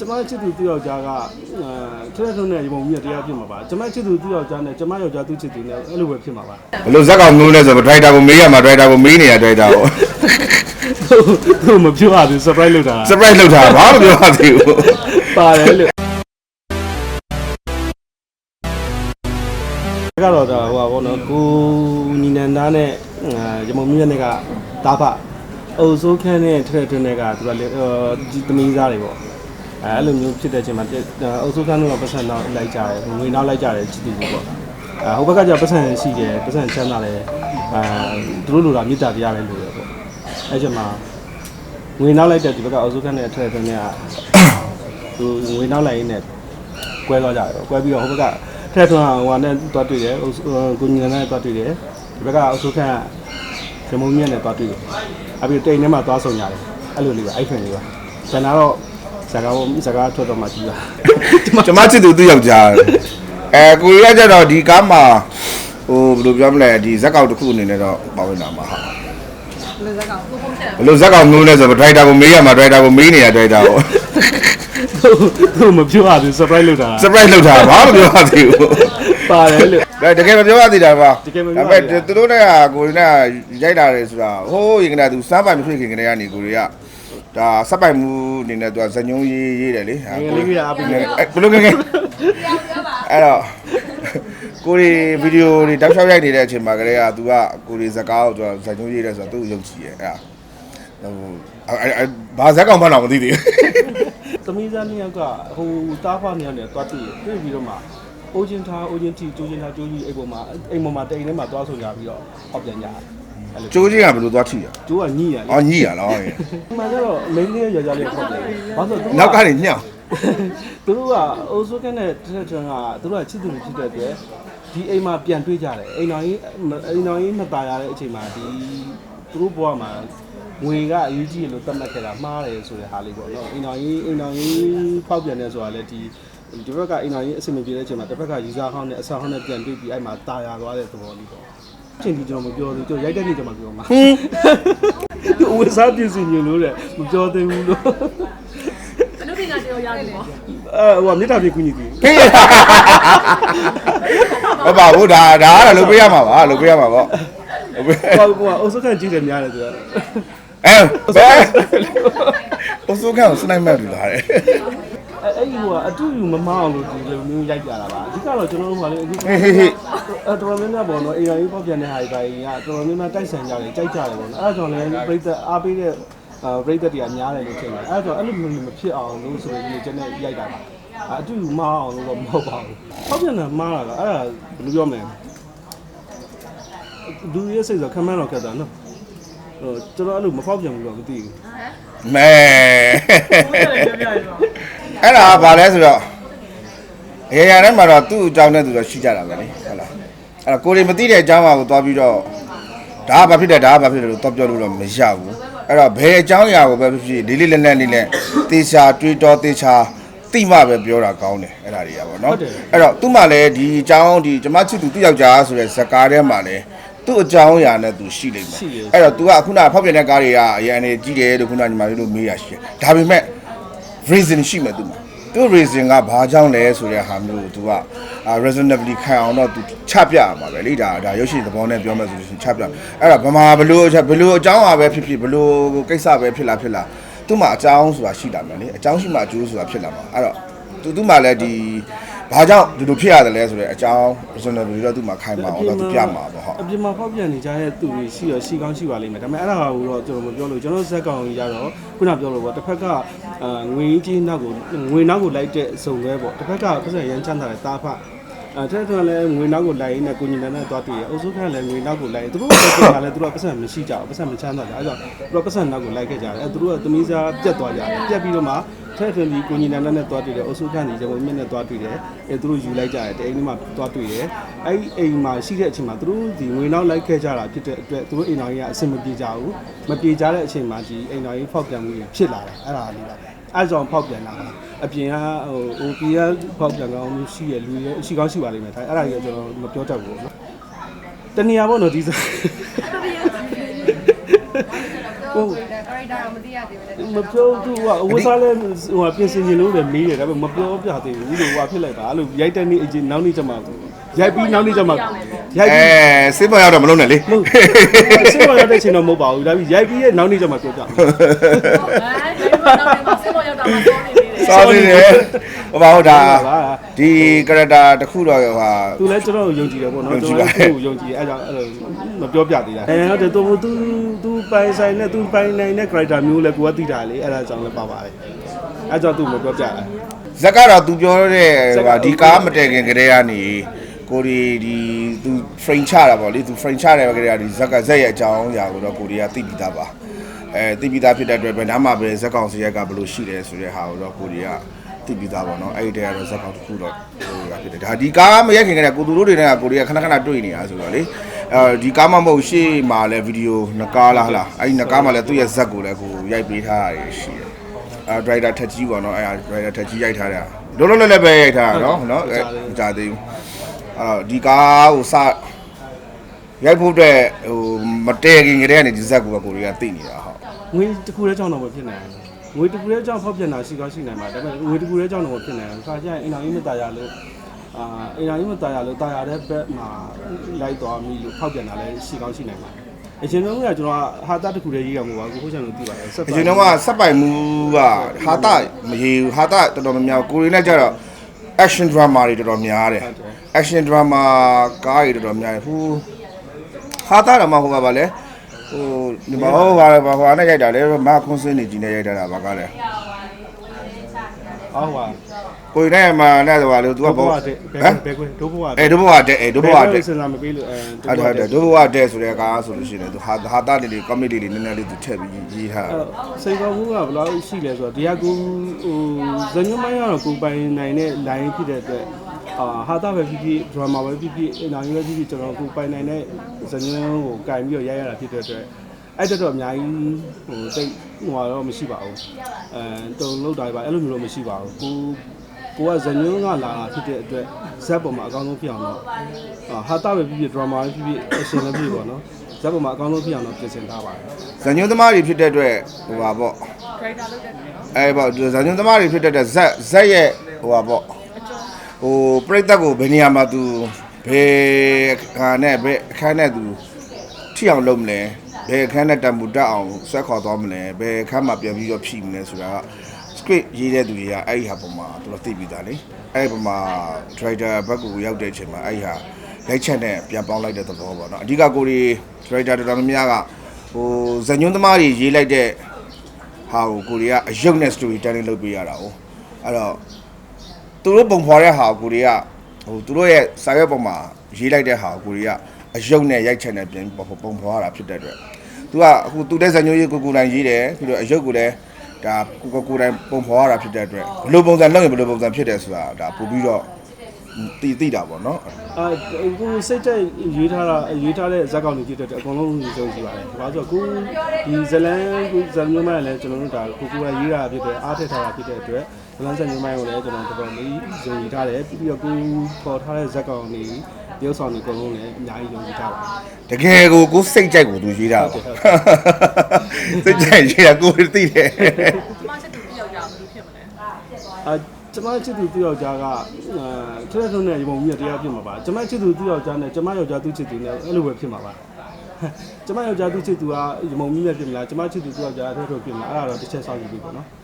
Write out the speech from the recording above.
ကျမချစ်သူသူယောက်ျားကအဲချက်ထုံးနဲ့ရေပုံကြီးတရားဖြစ်မှာပါကျမချစ်သူသူယောက်ျားနဲ့ကျမယောက်ျားသူချစ်သူနဲ့အဲ့လိုပဲဖြစ်မှာပါဘယ်လိုဇက်ကောင်မျိုးလဲဆိုတော့ဒရိုက်တာကိုမေးရမှာဒရိုက်တာကိုမေးနေရဒရိုက်တာကို သူမပြောရဘူး surprise လုပ်တာ surprise လုပ်တာဘာမှမပြောရသေးဘူးပါတယ်လို့ကတော့ဒါဟိုပါဘောနော်ကိုညီနန္ဒာနဲ့ရေပုံကြီးနဲ့ကတာဖအုပ်စိုးခန်းနဲ့ထရက်ထွန်းနဲ့ကသူကလေဒီသမီးသားတွေပေါ့ အဲအဲ့လိုမျိုးဖြစ်တဲ့အချိန်မှာအုပ်စိုးခန်းတို့ကပတ်စံတော့လိုက်ကြတယ်ငွေနောက်လိုက်ကြတယ်ချစ်သူပေါ့အဲဟိုဘက်ကကျပတ်စံရှိတယ်ပတ်စံချမ်းသာတယ်အဲသူတို့လိုတာမေတ္တာတရားပဲလိုတယ်ပေါ့အဲ့ချိန်မှာငွေနောက်လိုက်တဲ့ဒီဘက်ကအုပ်စိုးခန်းနဲ့ထရက်ထွန်းနဲ့ကသူငွေနောက်လိုက်ရင်းနဲ့ကွဲသွားကြတယ်ကွဲပြီးတော့ဟိုဘက်ကထက်ထွန်းဟိုနဲ့တွားတွေ့တယ်ကိုညီနဲ့တွားတွေ့တယ်ဒီဘက်ကအုပ်စုခန့်ရမုံမြက်နဲ့တွားတွေ့တယ်အပြီးတိန်ထဲမှာတွားဆုံကြတယ်အဲ့လိုလေးပါအဲ့ဖွင့်လေးပါကျန်တာတော့ ဇာကာဇာကာထွက်တော့မှကြည့်ပါကျမချစ်သူသူယောက်ျားအဲကိုရီးယားကျတော့ဒီကားမှာဟိုဘယ်လိုပြောမလဲဒီဇက်ကောင်တစ်ခုအနေနဲ့တော့ပါဝင်တာမှာဟာလူစကောင်ကိုဖုန်းချက်ဘယ်လိုဇက်ကောင်မျိုးလဲဆိုတော့ဒရိုက်တာကိုမေးရမှာဒရိုက်တာကိုမေးနေရဒရိုက်တာကိုသူမပြောရဘူး surprise လုပ်တာ surprise လုပ်တာဘာမှမပြောရသေးဘူးပါတယ်လို့ဒါတကယ်မပြောရသေးတာပါတကယ်မပြောရသေးတာဒါပေမဲ့သူတို့နဲ့ကကိုရီးယားရိုက်လာတယ်ဆိုတာဟိုးရင်ကတည်းကသူစမ်းပိုင်မဖြစ်ခင်ကတည်းကနေကိုရီးယား ဒါစက်ပိုင်မှုအနေနဲ့သူကဇညုံရေးရေးတယ်လေဟာငယ်လေးကအားပေးတယ်အဲဘယ်လိုငယ်ငယ်ပြောပါအဲ့တော့ကိုရီဗီဒီယိုတွေတောက်လျှောက်ရိုက်နေတဲ့အချိန်မှာကလေးကသူကကိုရီဇကားကိုသူကဇာညိုးရေးတယ်ဆိုတော့သူ့ကိုယုံကြည်ရဲ့အဲ့ဒါဟိုအဲ့အဲ့ဘာဇက်ကောင်မှတော့မသိသေးဘူးသမီးသားနှစ်ယောက်ကဟိုတားဖားနှစ်ယောက်နဲ့တွားတွေ့တွေ့ပြီးတော့မှအိုးချင်းထားအိုးချင်းတီကျိုးချင်းထားကျိုးကြီးအိမ်ပေါ်မှာအိမ်ပေါ်မှာတိန်ထဲမှာတွားဆုံကြပြီးတော့ဟောက်ပြန်ကြတယ်အဲ့လို ကျိုးချင်းကဘယ်လိုသွားထိရ ကျိုးကညှိရလေ အော်ညိရလားဟော ဒီမှာကျတော့မင်းလေးယောက်ျားလေးဟောက်ပြန်ဘာလို့လဲ နောက်ကနေညှောင် သူတို့ကအိုးစိုးကနဲ့တက်ထန်ကသူတို့ကချစ်သူတွေဖြစ်တဲ့အတွက်ဒီအိမ်မှာပြန်တွေ့ကြတယ်အိမ်တော်ကြီးအိမ်တော်ကြီးမตายရတဲ့အချိန်မှာဒီသူတို့ဘဝမှာငွေကအရေးကြီးလို့သတ်မှတ်ခဲ့တာမှားတယ်ဆိုတဲ့ဟာလေးပေါ့နော်အိမ်တော်ကြီးအိမ်တော်ကြီးပေါက်ပြန်နေဆိုတာလေဒီဒီဘက်ကအိမ်တော်ကြီးအဆင်မပြေတဲ့အချိန်မှာတစ်ဖက်ကယူဇာဟောင်းနဲ့အဆာဟောင်းနဲ့ပြန်တွေ့ပြီးအဲ့မှာตายရသွားတဲ့သဘောလေးပေါ့ အချိန်ကြီးကျွန်တော်မပြောသေးဘူးကျွန်တော်ရိုက်တဲ့နေ့ကျွန်တော်ပြောမှာဟင်းသူဝစားပြည့်စုံညလို့တဲ့မပြောသေးဘူးလို့ဘယ်လိုပင်ကတရားရတယ်ပေါ့အဲဟိုမြေတားပြေကူညီသူဟုတ်ပါဘူးဒါဒါကတော့လုပ်ပေးရမှာပါလုပ်ပေးရမှာပေါ့လုပ်ပေးဟိုဟိုအုပ်စုကန်ကြည့်တယ်များတယ်သူကအဲဘယ်အစိုးကောင်စနိုက်မတ်လူလာတယ် အဲအဲ့ဒီဟိုကအတူယူမမအောင်လို့ဒီလိုမျိုးရိုက်ကြတာပါအဓိကတော့ကျွန်တော်တို့ကလည်းအခုဟေးဟေးဟေးအဲတော်တော်များများပေါ့နော်အေရာကြီးပေါက်ပြန်တဲ့ဟာတွေပါရင်ကတော်တော်များများတိုက်ဆိုင်ကြတယ်ကြိုက်ကြတယ်ပေါ့နော်အဲ့ဒါကြောင့်လည်းပြိသက်အားပေးတဲ့အာပြိသက်တွေကများတယ်လို့ထင်တယ်အဲ့ဒါကြောင့်အဲ့လိုမျိုးမဖြစ်အောင်လို့ဆိုပြီးကျွန်တော်ရိုက်တာပါအတူယူမအောင်လို့တော့မဟုတ်ပါဘူးပေါက်ပြန်တာမှားတာကအဲ့ဒါဘယ်လိုပြောမလဲဒူရဲ့စိတ်ဆိုခံမန်းတော့ခက်တာနော်ဟိုကျွန်တော်အဲ့လိုမပေါက်ပြန်ဘူးတော့မသိဘူးမဲ အဲ့ဒါကဘာလဲဆိုတော့အရာရာထဲမှာတော့သူ့အကြောင်းနဲ့သူတော့ရှိကြတာပဲလေဟုတ်လားအဲ့တော့ကိုရီမသိတဲ့အကြောင်းပါကိုသွားပြီးတော့ဒါကဘာဖြစ်တယ်ဒါကဘာဖြစ်တယ်လို့တော့ပြောလို့တော့မရဘူးအဲ့တော့ဘယ်အကြောင်းအရာကိုပဲဖြစ်ဖြစ်လေးလေးလက်လက်လေးနဲ့တေချာတွေးတော်တေချာတိမှပဲပြောတာကောင်းတယ်အဲ့ဒါတွေကပေါ့နော်အဲ့တော့သူ့မှာလည်းဒီအကြောင်းဒီကျမချစ်သူသူ့ယောက်ျားဆိုတဲ့ဇာကားထဲမှာလည်းသူ့အကြောင်းအရာနဲ့သူရှိလိမ့်မယ်အဲ့တော့ तू ကခုနဖောက်ပြန်တဲ့ကားတွေကအရန်နေကြီးတယ်လို့ခုနညီမလေးတို့မေးရရှိတယ်ဒါပေမဲ့ reason ရှိမယ်သူမှာသူ reason ကဘာကြောင့်လဲဆိုတဲ့ဟာမျိုးကို तू က reasonably ခံအောင်တော့ तू ချပြရမှာပဲလေဒါဒါရုပ်ရှင်သဘောနဲ့ပြောမယ်ဆိုလို့ရှိရင်ချပြအဲ့တော့ဗမာဘလို့ဘလို့အကြောင်းအရာပဲဖြစ်ဖြစ်ဘလို့ကိစ္စပဲဖြစ်လာဖြစ်လာသူ့မှာအကြောင်းဆိုတာရှိလာမယ်လေအကြောင်းရှိမှအကျိုးဆိုတာဖြစ်လာမှာအဲ့တော့ သူသူ့မှာလည်းဒီဘာကြောင့်ဒီလိုဖြစ်ရတယ်လဲဆိုတဲ့အကြောင်း reasonably တော့သူ့မှာခိုင်မာအောင်တော့သူပြမှာပေါ့ဟုတ်အပြင်မှာဖောက်ပြန်နေကြတဲ့သူတွေရှိရရှိကောင်းရှိပါလိမ့်မယ်ဒါပေမဲ့အဲ့ဒါကိုတော့ကျွန်တော်မပြောလို့ကျွန်တော်ဇက်ကောင်ကြီးကြတော့ခုနပြောလို့ပေါ့တစ်ဖက်ကအာငွေကြီးနောက်ကိုငွေနောက်ကိုလိုက်တဲ့စုံပဲပေါ့တစ်ဖက်ကပတ်စံရမ်းချမ်းသာတဲ့တာဖအဲတဲ့တော့လည်းငွေနောက်ကိုလိုက်ရင်းနဲ့ကိုညီနန်းနဲ့သွားတွေ့ရအုပ်စုခန့်လည်းငွေနောက်ကိုလိုက်သူတို့ကကလည်းသူတို့ကပတ်စံမရှိကြဘူးပတ်စံမချမ်းသာကြအဲကြောင့်သူတို့ပတ်စံနောက်ကိုလိုက်ခဲ့ကြတယ်အဲသူတို့ကသမီးစားပြတ်သွားကြတယ်ပြတ်ပြီးတော့မှ တဲ့ထွန်ဒီကိုညီနန်းနဲ့သွားတွေ့တယ်အုပ်စုခန့်ဒီကျွန်တော်မြင့်နဲ့သွားတွေ့တယ်အဲသူတို့ယူလိုက်ကြတယ်တအိမ်ထဲမှာသွားတွေ့တယ်အဲအိမ်မှာရှိတဲ့အချိန်မှာသူတို့ဒီငွေနောက်လိုက်ခဲ့ကြတာဖြစ်တဲ့အတွက်သူတို့အိမ်တော်ကြီးကအဆင်မပြေကြဘူးမပြေကြတဲ့အချိန်မှာဒီအိမ်တော်ကြီးဖောက်ပြန်မှုတွေဖြစ်လာတယ်အဲ့ဒါလေးပါအဲကြောင့်ဖောက်ပြန်လာတာအပြင်ကဟိုဟိုပြည်ကဖောက်ပြန်ကောင်းမှုရှိရလူရရှိကောင်းရှိပါလိမ့်မယ်ဒါအဲ့ဒါကြီးကကျွန်တော်မပြောတတ်ဘူးပေါ့နော်တနေရာပေါ့နော်ဒီစား ဟိုကိုယ်နဲ့ character တော့မသိရသေးဘူးလေမပြောသူကအဝတ်စားလဲဟိုပြင်ဆင်နေလို့လည်းမေးတယ်ဒါပေမဲ့မပြောပြသေးဘူးလို့ဟိုဖြစ်လိုက်တာအဲ့လိုရိုက်တဲ့နေ့အချင်းနောက်နေ့ကျမှရိုက်ပြီးနောက်နေ့ကျမှရိုက်အဲပြီးစေးပေါ်ရောက်တော့မလုံးနဲ့လေမဟုတ်စင်ပေါ်ရတဲ့ချိန်တော့မဟုတ်ပါဘူးဒါပြီးရိုက်ပြီးရဲ့နောက်နေ့ကျမှပြောပြအဲဒါတော့တော့ဆေးပေါ်ရောက်တာမှစောနေသေးတယ် စားသေးတယ်ဟိုပါဟုတ်တာဒီ character တစ်ခုတော့ဟာသူလည်းကျွန်တော်ကိုယုံကြည်တယ်ပေါ့နော်ကျွန်တော်ကိုယုံကြည်တယ်အဲကြောင့်အဲ့လိုမပြောပြသေးတာအဲဟုတ်တယ်သူသူသူပိုင်ဆိုင်နဲ့သူပိုင်နိုင်တဲ့ character မျိုးလည်းကိုကသိတာလေအဲ့ဒါကြောင့်လည်းပါပါတယ်အဲကြောင့်သူမပြောပြတာဇက်ကတော့သူပြောတဲ့ဟာဒီကားမတည်ခင်ကတည်းကနေကိုဒီဒီသူ frame ချတာပေါ့လေသူ frame ချတယ်ပဲကတည်းကဒီဇက်ကဇက်ရဲ့အကြောင်းအရာကိုတော့ကိုဒီကသိပြီးသားပါ အဲသိပြီးသားဖြစ်တဲ့အတွက်ပဲနားမှာပဲဇက်ကောင်စီရက်ကဘယ်လိုရှိတယ်ဆိုတဲ့ဟာကိုတော့ကိုဒီကသိပြီးသားပေါ့နော်အဲ့ဒီတည်းကတော့ဇက်ကောင်တစ်ခုတော့ဟိုကဖြစ်တယ်ဒါဒီကားမရက်ခင်ကတည်းကကိုသူတို့တွေနဲ့ကကိုဒီကခဏခဏတွေ့နေတာဆိုတော့လေအဲဒီကားမမဟုတ်ရှေ့မှာလည်းဗီဒီယိုနှစ်ကားလားဟလားအဲ့ဒီနှစ်ကားမှာလည်းသူ့ရဲ့ဇက်ကိုလည်းကိုရိုက်ပေးထားရတယ်ရှိတယ်အဲဒရိုက်တာထက်ကြီးပေါ့နော်အဲဒရိုက်တာထက်ကြီးရိုက်ထားတာလောလောလတ်လတ်ပဲရိုက်ထားတာနော်နော်အဲမကြသေးဘူးအော်ဒီကားကိုစရိုက်ဖို့အတွက်ဟိုမတည့်ခင်ကတည်းကနေဒီဇက်ကိုပဲကိုရီးယားသိနေတာဟုတ် ငွေတစ်ခုတည်းကြောင့်တော့မဖြစ်နိုင်ဘူးငွေတစ်ခုတည်းကြောင့်ဖောက်ပြန်တာရှိကောင်းရှိနိုင်မှာဒါပေမဲ့ငွေတစ်ခုတည်းကြောင့်တော့မဖြစ်နိုင်ဘူးခါကျရင်အင်တာနက်မတာရလို့အာအင်တာနက်မတာရလို့တာရတဲ့ဘက်မှာလိုက်သွားမိလို့ဖောက်ပြန်တာလည်းရှိကောင်းရှိနိုင်မှာအရှင်တို့ကကျွန်တော်ကဟာတာတစ်ခုတည်းရေးရမှာပါကိုဟုတ်ချင်လို့သိပါတယ်ဆက်အရင်တော့ကစက်ပိုင်မှုကဟာတာမရေဘူးဟာတာတော်တော်များများကိုရီးယားနဲ့ကျတော့ action drama တွေတော်တော်များတယ် action drama ကားတွေတော်တော်များတယ်ဟိုဟာတာတော့မဟုတ်ပါပါလေ ဟိုဒီမှာဟိုဘာဘာဘာနဲ့ရိုက်တာလဲမခွန်းစင်းနေကြီးနဲ့ရိုက်တာလားဘာကလဲအော်ပါကိုယ်နဲ့မှနဲ့ဆိုပါလို့ तू ကဘောဟမ်ဘယ်ကွင်းဒုဘဝအဲဒုဘဝတဲ့အဲဒုဘဝတဲ့စဉ်းစားမပေးလို့အဲဟုတ်တယ်ဒုဘဝတဲ့ဆိုတဲ့ကားဆိုလို့ရှိရင်သူဟာဟာတာလေးလေး comedy လေးနည်းနည်းလေးသူထည့်ပြီးရေးထားစိန်ကောဘူးကဘယ်လောက်ရှိလဲဆိုတော့ဒီကကိုဟိုဇညွန်မိုင်းကတော့ကိုပိုင်နိုင်တဲ့ line ဖြစ်တဲ့အတွက် အာဟာတာပဲဖြစ်ဖြစ် drama ပဲဖြစ်ဖြစ်အနာကြီးပဲဖြစ်ဖြစ်ကျွန်တော်ကိုပိုင်နိုင်တဲ့ဇညွကိုကင်ပြီးတော့ရိုက်ရတာဖြစ်တဲ့အတွက်အဲ့တက်တော့အများကြီးဟိုတိတ်ဟိုတော့မရှိပါဘူးအဲတုံလောက်တာပါအဲ့လိုမျိုးတော့မရှိပါဘူးကိုကိုကဇညွန်းကလာတာဖြစ်တဲ့အတွက်ဇက်ပေါ်မှာအကောင်းဆုံးဖြစ်အောင်တော့အာဟာတာပဲဖြစ်ဖြစ် drama ပဲဖြစ်ဖြစ် action လည်းဖြစ်ပေါ့နော်ဇက်ပေါ်မှာအကောင်းဆုံးဖြစ်အောင်တော့ပြင်ဆင်ထားပါတယ်ဇညွန်းသမားတွေဖြစ်တဲ့အတွက်ဟိုပါပေါ့ character လုပ်တဲ့နော်အဲပေါ့ဇညွန်းသမားတွေဖြစ်တဲ့အတွက်ဇက်ဇက်ရဲ့ဟိုပါပေါ့ ဟိုပြိတ္တကိုဘယ်နေရာမှာ तू ဘယ်ခါနဲ့ဘယ်အခန်းနဲ့ तू ထိအောင်လုပ်မလဲဘယ်အခန်းနဲ့တံပူတက်အောင်ဆွဲခေါ်သွားမလဲဘယ်အခန်းမှာပြန်ပြီးတော့ဖြည့်မလဲဆိုတာက script ရေးတဲ့သူတွေကအဲ့ဒီဟာပုံမှာသူတို့သိပြီးသားလေအဲ့ဒီပုံမှာ director ဘက်ကိုရောက်တဲ့အချိန်မှာအဲ့ဒီဟာလက်ချက်နဲ့ပြန်ပေါင်းလိုက်တဲ့သဘောပေါ့နော်အဓိကကိုရီ director တော်တော်များများကဟိုဇညွန်းသမားတွေရေးလိုက်တဲ့ဟာကိုကိုရီးယားအယုတ်နဲ့ story telling လုပ်ပေးရတာ哦အဲ့တော့ သူတို့ပုံဖော်တဲ့ဟာကိုကိုရီးယားဟိုသူတို့ရဲ့စာရွက်ပုံမှာရေးလိုက်တဲ့ဟာကိုကိုရီးယားအယုတ်နဲ့ရိုက်ချက်နဲ့ပြန်ပုံပုံဖော်ရတာဖြစ်တဲ့အတွက်သူကအခုသူတဲ့ဇညွန်းရေးကိုကိုတိုင်းရေးတယ်ပြီးတော့အယုတ်ကိုလည်းဒါကိုကိုကိုယ်တိုင်ပုံဖော်ရတာဖြစ်တဲ့အတွက်ဘယ်လိုပုံစံလုပ်ရင်ဘယ်လိုပုံစံဖြစ်တယ်ဆိုတာဒါပို့ပြီးတော့ တည်တည်တာပေါ့နော်အာကိုစိတ်တက်ရေးထားတာရေးထားတဲ့ဇက်ကောင်တွေဖြစ်တဲ့အတွက်အကုန်လုံးစုံကြည့်ပါတယ်။ဘာလို့ဆိုတော့ကိုဒီဇလန်ကိုဇလန်မျိုးမိုင်းလည်းကျွန်တော်တို့ဒါကိုကိုကရေးတာဖြစ်တဲ့အားထည့်ထားတာဖြစ်တဲ့အတွက်ဇလန်ဇက်မျိုးမိုင်းကိုလည်းကျွန်တော်တော်တော်လေးစုံကြည့်ထားတယ်ပြီးတော့ကိုပေါ်ထားတဲ့ဇက်ကောင်တွေရုပ်ဆောင်တွေအကုန်လုံးလည်းအများကြီးယုံကြည်ထားပါတယ်တကယ်ကိုကိုစိတ်ကြိုက်ကိုသူရေးတာပါစိတ်ကြိုက်ရေးတာကိုသိတယ်ကျမချက်တူပြောက်ကြဘူးဖြစ်မလဲ။အာ ကျမချစ်သူသူ့ယောက်ျားကအာထက်ထုံးနဲ့ရေပုံကြီးတရားဖြစ်မှာပါ။ကျမချစ်သူသူ့ယောက်ျားနဲ့ကျမယောက်ျားသူ့ချစ်သူနဲ့အဲ့လိုပဲဖြစ်မှာပါ။ကျမယောက်ျားသူ့ချစ်သူကရေပုံကြီးနဲ့ဖြစ်မလားကျမချစ်သူသူ့ယောက်ျားထက်ထုံးဖြစ်မလားအဲ့ဒါတော့တစ်ချက်စောင့်ကြည့်ပြီးပေါ့နော်။